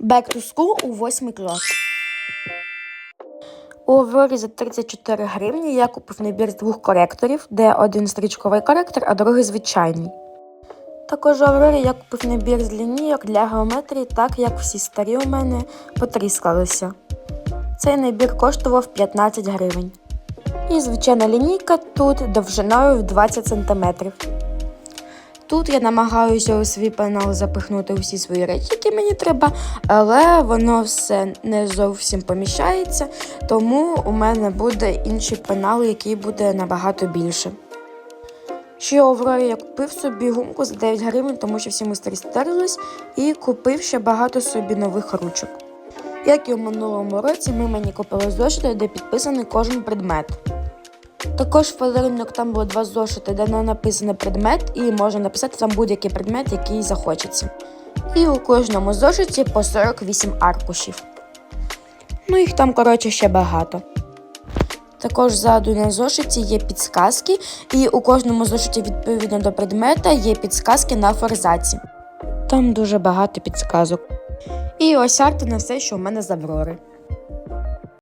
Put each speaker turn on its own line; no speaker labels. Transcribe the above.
Back to school у 8 клас. У Аврорі за 34 гривні я купив набір з двох коректорів, де один стрічковий коректор, а другий звичайний. Також у Аврорі я купив набір з лінійок для геометрії, так як всі старі у мене потріскалися. Цей набір коштував 15 гривень. І звичайна лінійка тут довжиною в 20 см. Тут я намагаюся у свій пенал запихнути усі свої речі, які мені треба, але воно все не зовсім поміщається, тому у мене буде інший пенал, який буде набагато більше. Ще у Аврорі я купив собі гумку за 9 гривень, тому що всі ми стерлись, і купив ще багато собі нових ручок. Як і у минулому році, ми мені купили зошити, де підписаний кожен предмет. Також в подарунок там було два зошити, де написано предмет, і можна написати там будь-який предмет, який захочеться. І у кожному зошиті по 48 аркушів. Ну їх там, коротше, ще багато. Також ззаду на зошиті є підсказки, і у кожному зошиті відповідно до предмета є підсказки на форзаці. Там дуже багато підсказок. І ось арти на все, що у мене з Аврори.